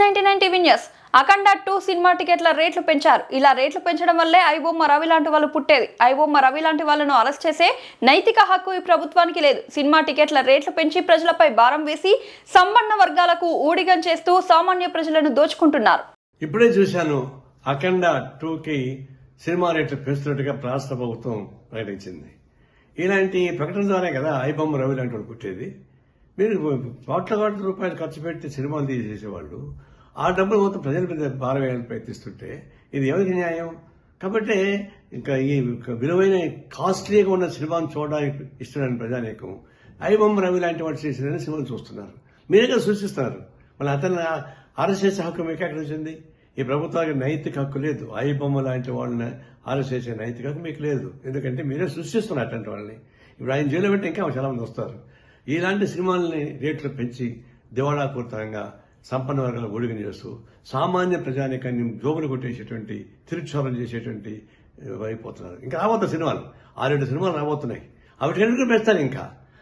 Nine TV news Akhanda two cinema టికెట్ల రేట్లు పెంచారు. ఇలా రేట్లు పెంచడం వల్లే ఐబొమ్మ రవి లాంటి వాళ్ళు పుట్టేది. ఐబొమ్మ రవి లాంటి వాళ్ళను అరెస్ట్ చేసే నైతిక హక్కు ఈ ప్రభుత్వానికి లేదు. సినిమా టికెట్ల రేట్లు పెంచి ప్రజలపై భారం వేసి సంపన్న వర్గాలకు ఊడిగం చేస్తూ సామాన్య ప్రజలను దోచుకుంటున్నారు. ఇప్పుడే చూశాను అఖండ టూకి సినిమా రేట్లు పెంచుతున్నట్టుగా రాష్ట్ర ప్రభుత్వం ప్రకటించింది. ఇలాంటి ప్రకటన ద్వారా కదా ఐబొమ్మ రవి లాంటి వాళ్ళు పుట్టేది. మీరు కోట్ల కోట్ల రూపాయలు ఖర్చు పెట్టి సినిమాలు తీసేసేవాళ్ళు ఆ డబ్బులు మొత్తం ప్రజల మీద భారవేయాలని ప్రయత్నిస్తుంటే ఇది ఎవరికి న్యాయం? కాబట్టి ఇంకా ఈ విలువైన కాస్ట్లీగా ఉన్న సినిమాను చూడడానికి ఇష్టమైన ప్రజానీకం. ఐబొమ్మ రవి లాంటి వాడు చేసిన సినిమాలు చూస్తున్నారు. మీరే కదా సూచిస్తున్నారు. మళ్ళీ అతను అరెస్ట్ చేసే హక్కు మీకు ఎక్కడ వచ్చింది? ఈ ప్రభుత్వానికి నైతిక హక్కు లేదు. ఐబొమ్మ లాంటి వాళ్ళని అరెస్ట్ చేసే నైతిక హక్కు మీకు లేదు. ఎందుకంటే మీరే సృష్టిస్తున్నారు అట్లాంటి వాళ్ళని. ఇప్పుడు ఆయన జైలు పెట్టి ఇంకా చాలా మంది వస్తారు. ఇలాంటి సినిమాలని రేట్లు పెంచి దివాళాపూరితంగా సంపన్న వర్గాల ఊడిగం చేస్తూ సామాన్య ప్రజానికాన్ని జోబులు కొట్టేసేటువంటి తిరుక్షోరం చేసేటువంటి అయిపోతున్నారు ఇంకా రాబోతున్న సినిమాలు ఆరేడు సినిమాలు రాబోతున్నాయి. అవి ఎందుకు పెంచుతాను ఇంకా.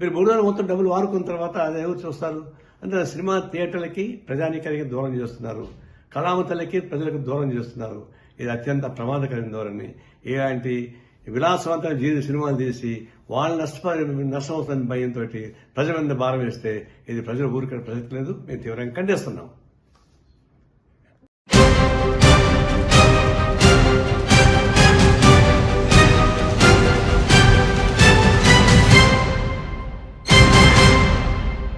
మీరు మూడు నెలలు మొత్తం డబ్బులు వాడుకున్న తర్వాత అది ఎవరు చూస్తారు? అంటే సినిమా థియేటర్లకి ప్రజానీకానికి దూరం చేస్తున్నారు. కళామతలకి ప్రజలకు దూరం చేస్తున్నారు. ఇది అత్యంత ప్రమాదకరమైన ధోరణి. ఇలాంటి విలాసవంతమైన జీవిత సినిమాలు తీసి వాళ్ళు నష్టపరి నష్టం భయంతో ప్రజల మీద భారం వేస్తే ఇది ప్రజలు ఊరికే ప్రసక్తి లేదు. మేము తీవ్రంగా ఖండిస్తున్నాం.